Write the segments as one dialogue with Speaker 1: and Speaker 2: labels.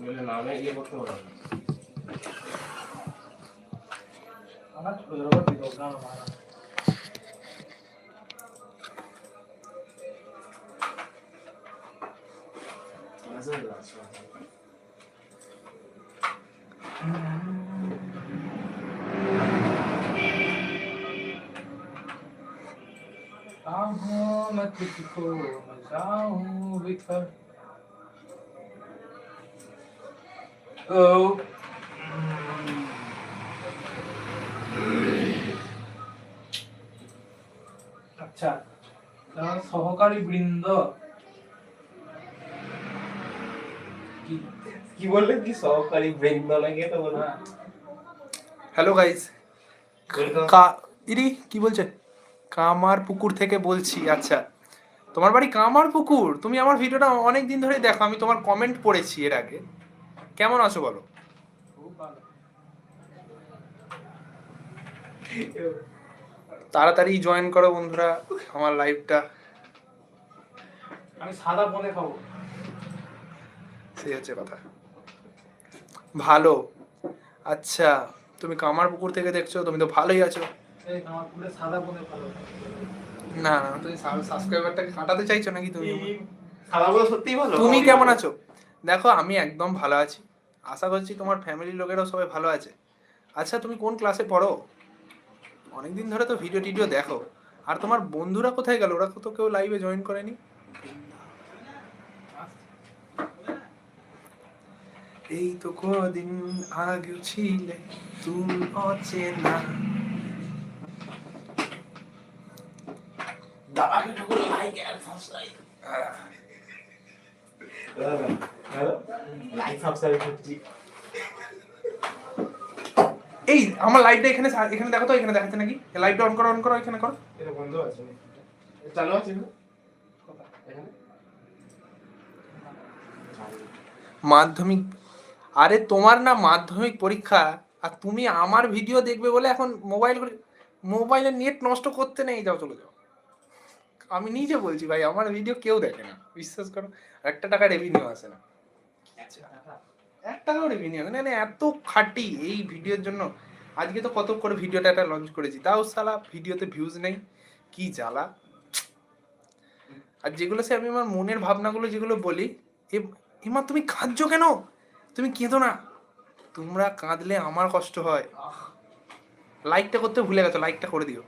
Speaker 1: নইলে নামে ইয়ে করতে পারবে না।
Speaker 2: আমার ছোট ছোট ভিডিও গান মারা
Speaker 1: আছে
Speaker 2: আচ্ছা সহকারী বৃন্দ। কি
Speaker 1: কি বললে? কি সহকারী বৃন্দ লাগে তো বলো
Speaker 2: হ্যাঁ,
Speaker 3: হ্যালো গাইস. ইরি কি বলছে? কামার পুকুর থেকে বলছি আচ্ছা। তোমার বাড়ি কামার পুকুর? তুমি আমার ভিডিওটা অনেক দিন ধরে দেখো আমি তোমার কমেন্ট পড়েছি এর আগে। কেমন আছো বলো? তাড়াতাড়ি জয়েন করো বন্ধুরা আমার লাইভটা
Speaker 2: আমি সাদা বনে খাব।
Speaker 3: সেই হচ্ছে কথা। ভালো। আচ্ছা তুমি কামার পুকুর থেকে দেখছ তুমি তো ভালোই আছো। না না তুমি সাবস্ক্রাইবারটাকে কাটাতে চাইছো নাকি তুমি? তুমি কেমন আছো? দেখো আমি একদম ভালো আছি। আশা করছি তোমার ফ্যামিলির লোকেরাও সবাই ভালো আছে। আচ্ছা তুমি কোন ক্লাসে পড়ো? অনেকদিন ধরে তো ভিডিও টিডিও দেখো। আর তোমার বন্ধুরা কোথায় গেল? ওরা তো কেউ লাইভে জয়েন করেনি। এই তো কদিন আগে ছিলে তুমি অচেনা।
Speaker 1: দাদাকে ঠাকুর like and subscribe hello. Subscribe করছি
Speaker 3: এই আমার লাইভটা এখানে এখানে দেখো তো এখানে দেখাচ্ছে নাকি? লাইভটা অন করো অন করো এখানে করো।
Speaker 1: এটা বন্ধ আছে। চালু আছে
Speaker 3: মাধ্যমিক। আরে তোমার না মাধ্যমিক পরীক্ষা আর তুমি আমার ভিডিও দেখবে বলে এখন মোবাইল মোবাইলের নেট নষ্ট করতে নেই যাও চলে যাও। আমি নিজে বলছি ভাই আমার ভিডিও কেউ দেখে না। বিশ্বাস করো একটা টাকা রেভিনিউ আসে না। এক টাকাও রেভিনিউ না মানে এত খাটি এই ভিডিওর জন্য। আজকে তো কত করে ভিডিওটা একটা লঞ্চ করেছি। তাও সালা ভিডিওতে ভিউজ নেই। কি জ্বালা। আর যেগুলো সে আমি আমার মনের ভাবনাগুলো যেগুলো বলি এমা তুমি কাঁদছো কেন? তুমি কেঁদো না। তোমরা কাঁদলে আমার কষ্ট হয়। লাইকটা করতে ভুলে গেছো লাইকটা করে দিও।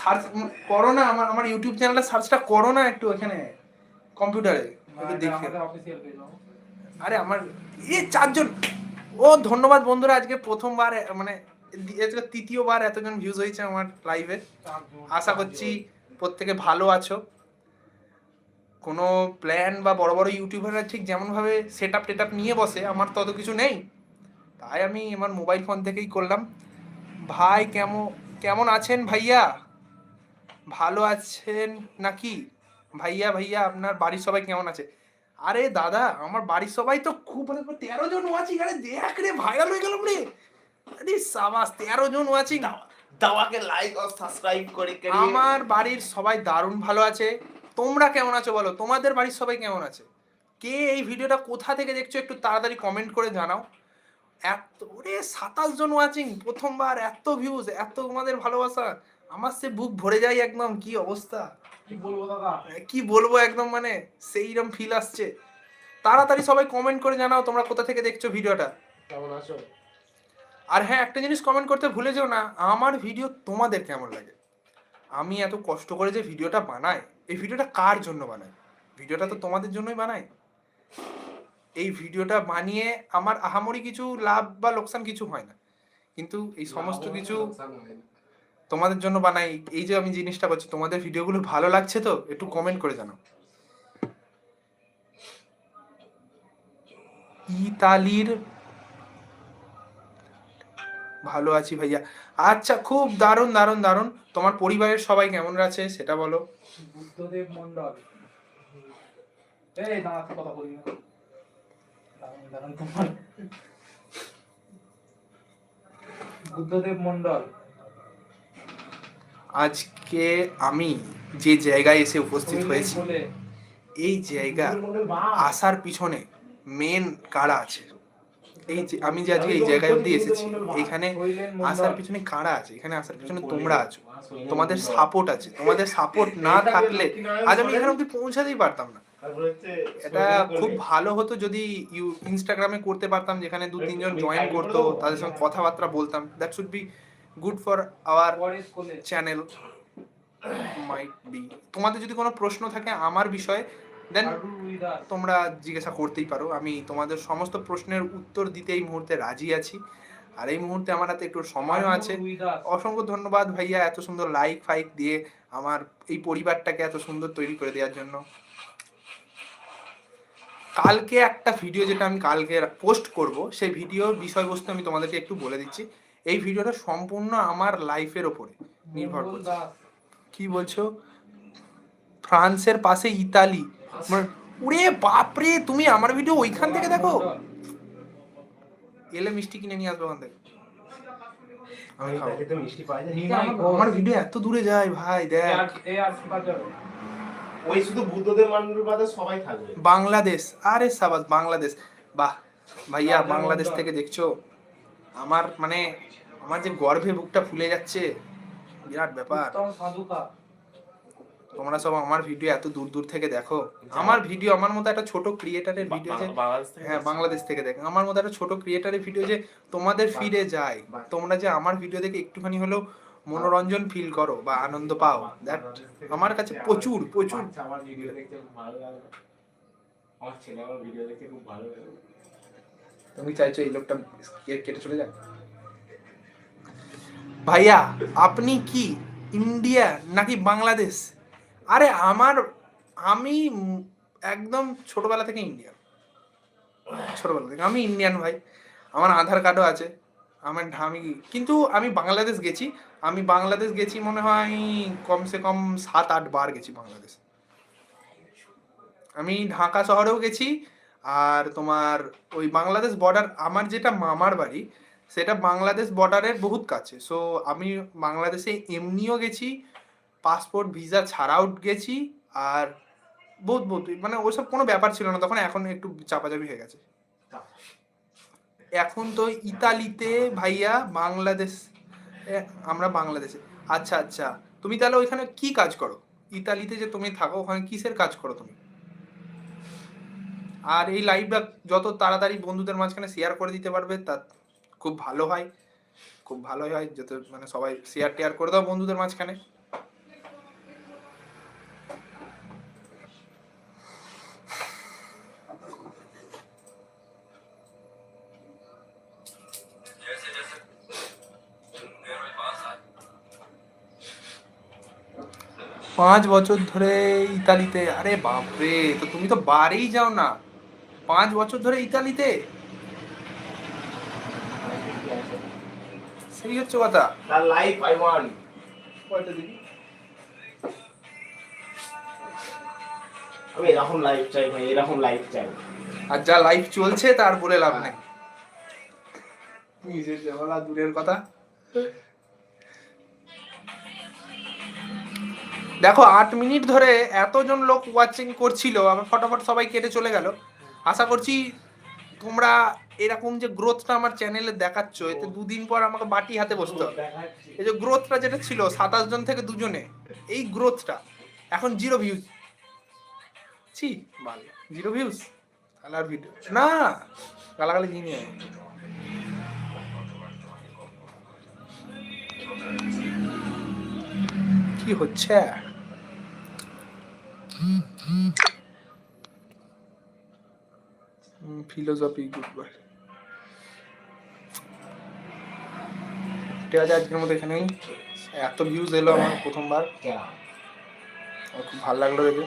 Speaker 3: সার্চ করো না আমার আমার ইউটিউব চ্যানেলটা সার্চটা করো না একটু এখানে কম্পিউটারে একটু দেখে। আরে আমার এ চারজন ও ধন্যবাদ বন্ধুরা আজকে প্রথমবার মানে আজকে তৃতীয়বার এতজন ভিউজ হয়েছে আমার লাইভে আশা করছি প্রত্যেকে ভালো আছো। কোনো প্ল্যান বা বড় বড় ইউটিউবাররা ঠিক যেমনভাবে সেট আপ টেট আপ নিয়ে বসে আমার তত কিছু নেই। তাই আমি আমার মোবাইল ফোন থেকেই করলাম। ভাই কেমন কেমন আছেন ভাইয়া? ভালো আছেন নাকি? ভাইয়া ভাইয়া আপনার বাড়ির সবাই কেমন আছে? আরে দাদা আমার বাড়ির সবাই তো খুব তেরো জন ওয়াচিং আরে দেখ রে ভাইরাল হয়ে গেলাম রে। আরে সাবাস তেরো জন ওয়াচিং
Speaker 1: দাওয়াকে লাইক আর সাবস্ক্রাইব করে করে।
Speaker 3: আমার বাড়ির সবাই দারুণ ভালো আছে। তোমরা কেমন আছো বলো? তোমাদের বাড়ির সবাই কেমন আছে? কে এই ভিডিওটা কোথা থেকে দেখছ একটু তাড়াতাড়ি কমেন্ট করে জানাও। এত রে সাতাশ জন ওয়াচিং প্রথমবার এত ভিউজ এত তোমাদের ভালোবাসা। আমার সে বুক ভরে যায় একদম কি অবস্থা?
Speaker 2: কি বলব দাদা?
Speaker 3: কি বলব একদম মানে সেইরকম ফিল আসছে। তাড়াতাড়ি সবাই কমেন্ট করে জানাও তোমরা কোথা থেকে দেখছ ভিডিওটা।
Speaker 1: কেমন আছো?
Speaker 3: আর হ্যাঁ একটা জিনিস কমেন্ট করতে ভুলে যেও না আমার ভিডিও তোমাদের কেমন লাগে? আমি এত কষ্ট করে যে ভিডিওটা বানাই এই ভিডিওটা কার জন্য বানাই? ভিডিওটা তো তোমাদের জন্যই বানাই। এই ভিডিওটা বানিয়ে আমার আহামরি কিছু লাভ বা লোকসান কিছু হয় না। কিন্তু এই সমস্ত কিছু তোমাদের জন্য বানাই। এই যে আমি জিনিসটা করছি, তোমাদের ভিডিওগুলো ভালো লাগছে তো, একটু কমেন্ট করে জানাও। ইতালির ভালো আছি ভাইয়া। আচ্ছা খুব দারুণ দারুণ দারুণ। তোমার পরিবারের সবাই কেমন আছে, সেটা বলো।
Speaker 2: বুদ্ধদেব মন্ডল বুদ্ধদেব মন্ডল
Speaker 3: আজকে আমি যে জায়গায় এসে উপস্থিত হয়েছি, এই জায়গা আসার পিছনে মেন কারা আছে? এই যে, আমি যে আজকে এই জায়গায় অব্দি এসেছি, এখানে আসার পিছনে কারা আছে? এখানে আসার পিছনে তোমরা আছো। তোমাদের সাপোর্ট আছে। তোমাদের সাপোর্ট না থাকলে আজ আমি এখানে অব্দি পৌঁছাতেই পারতাম না। এটা খুব ভালো হতো যদি ইনস্টাগ্রামে করতে পারতাম, যেখানে দু তিনজন জয়েন করতো, তাদের সঙ্গে কথাবার্তা বলতাম। That should be good for our channel might be তোমাদের যদি কোনো প্রশ্ন থাকে আমার বিষয়ে দেন তোমরা জিজ্ঞাসা করতেই পারো। আমি তোমাদের সমস্ত প্রশ্নের উত্তর দিতে এই মুহূর্তে রাজি আছি। আর এই মুহূর্তে আমার হাতে একটু সময়ও আছে। অসংখ্য ধন্যবাদ ভাইয়া এত সুন্দর লাইক ফাইক দিয়ে আমার এই পরিবারটাকে এত সুন্দর তৈরি করে দেওয়ার জন্য। কালকে একটা ভিডিও যেটা আমি কালকে পোস্ট করব সেই ভিডিওর বিষয়বস্তু আমি তোমাদেরকে একটু বলে দিচ্ছি। এই ভিডিওটা সম্পূর্ণ আমার লাইফের ওপরে নির্ভর করছে। কি বলছো? ফ্রান্সের পাশে ইতালি। মানে, উরে বাপরে তুমি আমার ভিডিও ওইখান থেকে দেখো। এলে মিষ্টি কিনে নিয়ে আসবে ওখান থেকে আমার ভিডিও এত দূরে যায় ভাই দেখ।
Speaker 1: ওই শুধু বুদ্ধদের মানুষের বাদে সবাই থাকবে।
Speaker 3: বাংলাদেশ। আরে সাবাস বাংলাদেশ। বাহ ভাইয়া বাংলাদেশ থেকে দেখছ? আমার মানে আমার যে গর্ভে বুকটা ফুলে যাচ্ছে বিরাট ব্যাপার। তোমরা সব আমার ভিডিও এত দূর দূর থেকে দেখো। আমার ভিডিও আমার মতো একটা ছোট ক্রিয়েটারের ভিডিও যে হ্যাঁ বাংলাদেশ থেকে দেখো। আমার মতো একটা ছোট ক্রিয়েটারের ভিডিও যে তোমাদের ফিরে যায়। তোমরা যে আমার ভিডিও দেখে একটুখানি হলেও মনোরঞ্জন ফিল করো বা আনন্দ পাও। দ্যাট আমার কাছে প্রচুর প্রচুর।
Speaker 1: আমার ভিডিও দেখতে ভালো লাগে। আমার ছেলে আমার ভিডিও দেখতে খুব ভালো লাগে।
Speaker 3: তুমি চাইছো এই লোকটা কেটে চলে যাক? ভাইয়া, আপনি কি ইন্ডিয়া নাকি বাংলাদেশ? আরে আমার, আমি একদম ছোটবেলা থেকে ইন্ডিয়ান। ছোটবেলা থেকে। আমি ইন্ডিয়ান ভাই। আমার আধার কার্ডও আছে। আমার আমি কিন্তু আমি বাংলাদেশ গেছি। আমি বাংলাদেশ গেছি মনে হয় কমসে কম সাত আট বার গেছি বাংলাদেশ। আমি ঢাকা শহরেও গেছি। আর তোমার ওই বাংলাদেশ বর্ডার আমার যেটা মামার বাড়ি, সেটা বাংলাদেশ বর্ডারের বহুত কাছে। সো আমি বাংলাদেশে এমনিও গেছি পাসপোর্ট ভিসা ছাড়াও গেছি, আর বহুত বহুত মানে ওইসব কোনো ব্যাপার ছিল না। তখন এখন একটু চাপাচাপি হয়ে গেছে। এখন তো ইতালিতে ভাইয়া বাংলাদেশ আমরা বাংলাদেশে। আচ্ছা আচ্ছা তুমি তাহলে ওইখানে কি কাজ করো? ইতালিতে যে তুমি থাকো, ওখানে কিসের কাজ করো তুমি? আর এই লাইভটা যত তাড়াতাড়ি বন্ধুদের মাঝখানে শেয়ার করে দিতে পারবে, তা খুব ভালো হয়। খুব ভালোই হয় যাতে মানে সবাই শেয়ার টেয়ার করে দাও বন্ধুদের মাঝখানে। পাঁচ বছর ধরে ইতালিতে, আরে বাপরে, তো তুমি তো বারেই যাও না। পাঁচ বছর ধরে ইতালিতে? সেই হচ্ছে কথা।
Speaker 1: তার লাইফ আই ওয়ান্ট
Speaker 3: কয়টা দিবি
Speaker 1: আমি এরকম লাইফ চাই ভাই এরকম লাইফ চাই।
Speaker 3: আর যা লাইফ চলছে তার বলে লাভ নেই। নিজের ঝামেলা দূরের কথা। দেখো আট মিনিট ধরে এতজন লোক ওয়াচিং করছিল আবার ফটাফট সবাই কেটে চলে গেল। আশা করছি তোমরা এরকম যে গ্রোথটা আমার চ্যানেলে দেখাচ্ছ, এতে দুদিন পর আমাকে বাটি হাতে বসতে হবে। এই যে গ্রোথটা যেটা ছিল, সাতাশ জন থেকে দুজনে, এই গ্রোথটা এখন জিরো ভিউজ ছি জিরো ভিউজ তাহলে আর ভিডিও না, গালাগালি আমি। কি হচ্ছে? ফিলোসফি গুডবার ঠিক আছে আজকের মতো এখানেই। এত ভিউজ এলো আমার প্রথমবার। খুব ভালো লাগল দেখে।